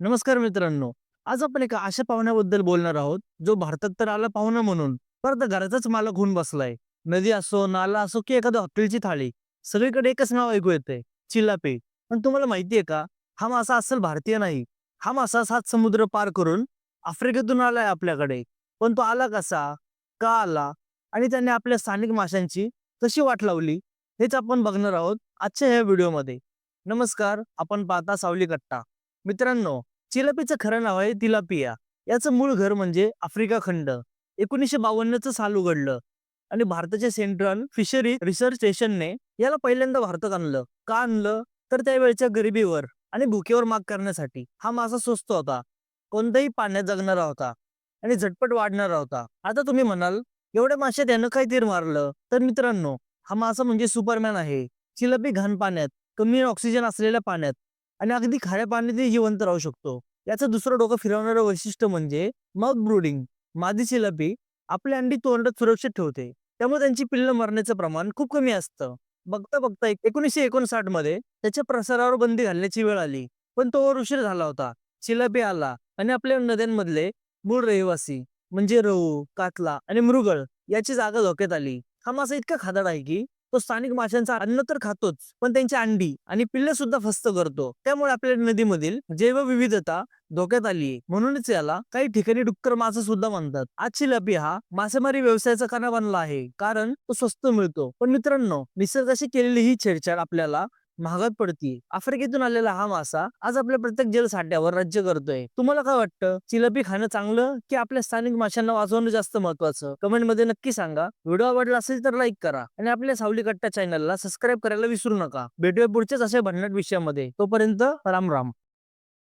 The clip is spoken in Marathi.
नमस्कार मित्रांनो. आज आपण एका अशा पाहुण्याबद्दल बोलणार आहोत जो भारतात तर आला पाहुणा म्हणून परत घराचाच मालक होऊन बसलाय. नदी असो नाला असो की एखाद्या हॉटेलची थाळी. सगळीकडे एकच नाव ऐकू येते चिलापी. पण तुम्हाला माहितीये का हा मासा असल भारतीय नाही. हा मासा सात समुद्र पार करून आफ्रिकेतून आलाय आपल्याकडे. पण तो आला कसा? का आला? आणि त्याने आपल्या स्थानिक माशांची कशी वाट लावली? हेच आपण बघणार आहोत आजच्या ह्या व्हिडिओमध्ये. नमस्कार आपण पाहता सावली कट्टा मित्रांनो चिलापीचं खरं नाव आहे तिलापिया. याचं मूळ घर म्हणजे आफ्रिका खंड. एकोणीसशे बावन्नचं साल उघडलं आणि भारताच्या सेंट्रल फिशरी रिसर्च स्टेशनने याला पहिल्यांदा भारतात आणलं. का आणलं? तर त्यावेळच्या गरिबीवर आणि भुकेवर माग करण्यासाठी. हा मासा स्वस्त होता. कोणत्याही पाण्यात जगणारा होता आणि झटपट वाढणारा होता. आता तुम्ही म्हणाल एवढ्या माशात यानं काय तीर मारलं? तर मित्रांनो हा मासा म्हणजे सुपरमॅन आहे. चिलपी घाण पाण्यात कमी ऑक्सिजन असलेल्या पाण्यात आणि अगदी खाऱ्या पाण्यातही जिवंत राहू शकतो. याचं दुसरं डोकं फिरवणारं वैशिष्ट्य म्हणजे मग ब्रुडिंग मादी चिलापी आपली अंडी तोंडात सुरक्षित ठेवते. त्यामुळे त्यांची पिल्लं मरण्याचं प्रमाण खूप कमी असतं. बघता बघता एक- एकोणीसशे एकोणसाठमध्ये त्याच्या प्रसारावर बंदी घालण्याची वेळ आली. पण तोवर उशीर झाला होता. चिलापी आला आणि आपल्या नद्यांमधले मूळ रहिवासी म्हणजे रहू कातला आणि मृगळ याची जागा धोक्यात आली. हा मासा इतका खादाड आहे की तो स्थानिक माशांचा अन्न तर खातोच पण त्यांची अंडी आणि पिल्ले सुद्धा फस्त करतो. त्यामुळे आपल्या नदीमधील जैवविविधता धोक्यात आली आहे म्हणूनच याला काही ठिकाणी डुक्कर मासा सुद्धा म्हणतात. आज लपी हा मासेमारी व्यवसायाचा कणा बनला आहे. कारण तो स्वस्त मिळतो. पण मित्रांनो निसर्गाशी केलेली ही छेडछाड आपल्याला महागात पडतीये. आफ्रिकेतून आलेला हा मासा आज आपल्या प्रत्येक जलसाठ्यावर राज्य करतोय. तुम्हाला काय वाटतं? चिलपी खाणं चांगलं की आपल्या स्थानिक माशांना वाचवणं जास्त महत्वाचं? कमेंटमध्ये नक्की सांगा. व्हिडिओ आवडला असेल तर लाईक करा आणि आपल्या सावली कट्टा चॅनलला सबस्क्राईब करायला विसरू नका. भेटूया पुढच्याच अशा भन्नाट विषयामध्ये. तोपर्यंत राम राम.